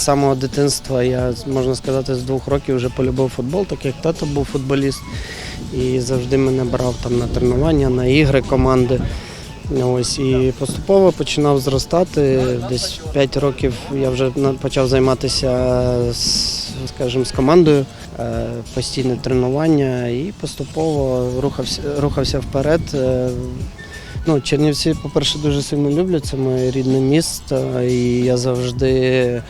З самого дитинства я можна сказати з двох років вже полюбив футбол, так як тато був футболіст і завжди мене брав там на тренування, на ігри команди. Ось і поступово починав зростати. Десь 5 років я вже почав займатися скажімо, з командою, е, постійне тренування і поступово рухався, рухався вперед. Е, Ну, Чернівці, по-перше, дуже сильно люблю. Це моє рідне місто, і я завжди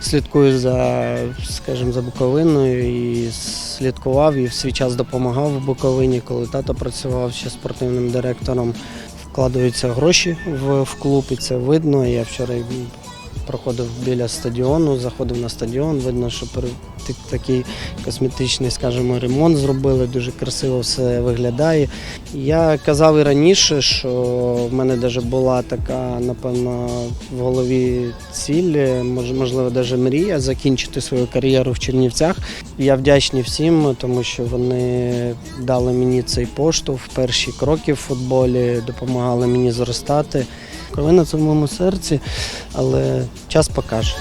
слідкую за, скажімо, за Буковиною і слідкував і в свій час допомагав в Буковині, коли тато працював ще спортивним директором. Вкладаються гроші в, в клуб, і це видно. Я вчора проходив біля стадіону, заходив на стадіон. Видно, що такий косметичний, скажімо, ремонт зробили, дуже красиво все виглядає. Я казав і раніше, що в мене навіть була така, напевно, в голові ціль, мож- можливо, навіть мрія закінчити свою кар'єру в Чернівцях. Я вдячний всім, тому що вони дали мені цей поштовх перші кроки в футболі, допомагали мені зростати. Ковина це в моєму серці, але час покаже.